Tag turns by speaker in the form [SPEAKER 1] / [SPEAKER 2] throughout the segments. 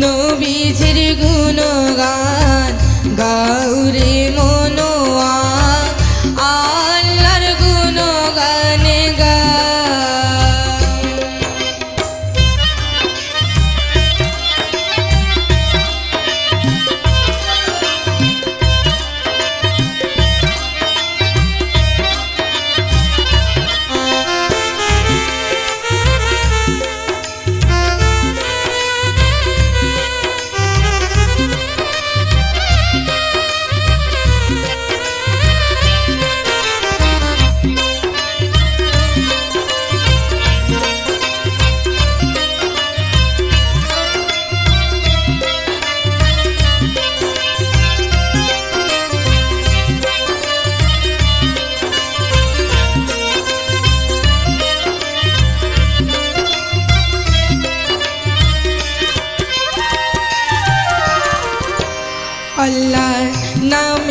[SPEAKER 1] নবীজির গুণগান গাউরে মন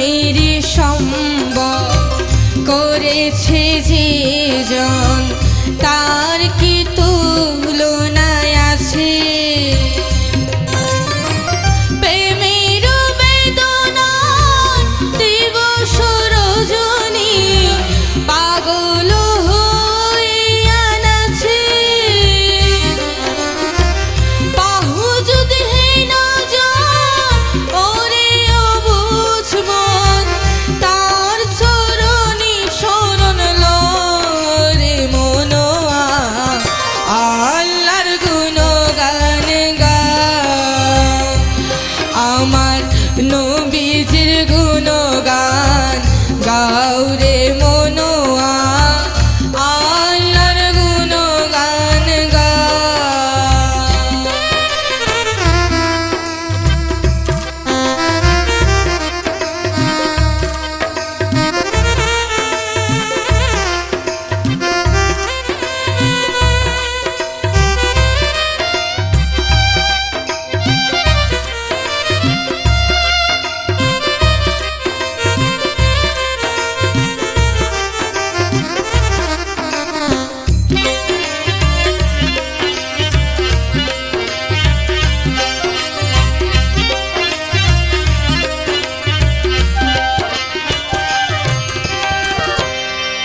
[SPEAKER 1] নামের সম্ভব করেছে যে জন।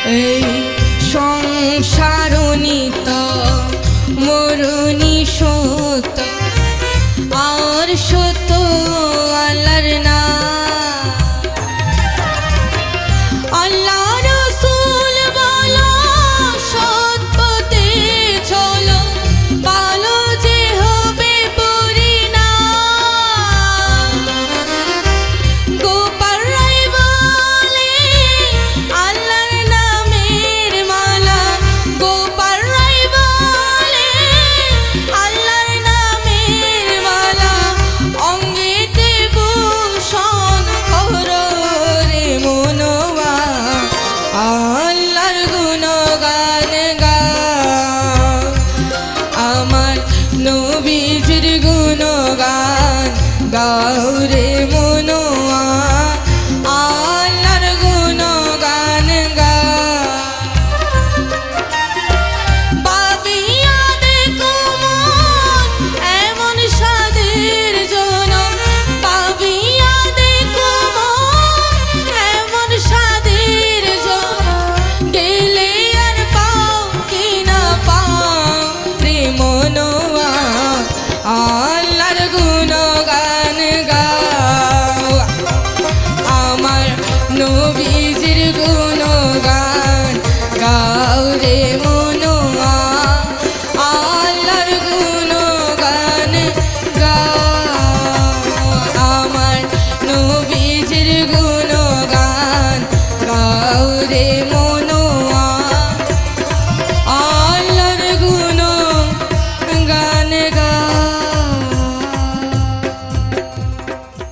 [SPEAKER 1] Hey. নবীর গুণগান গাউরে মনো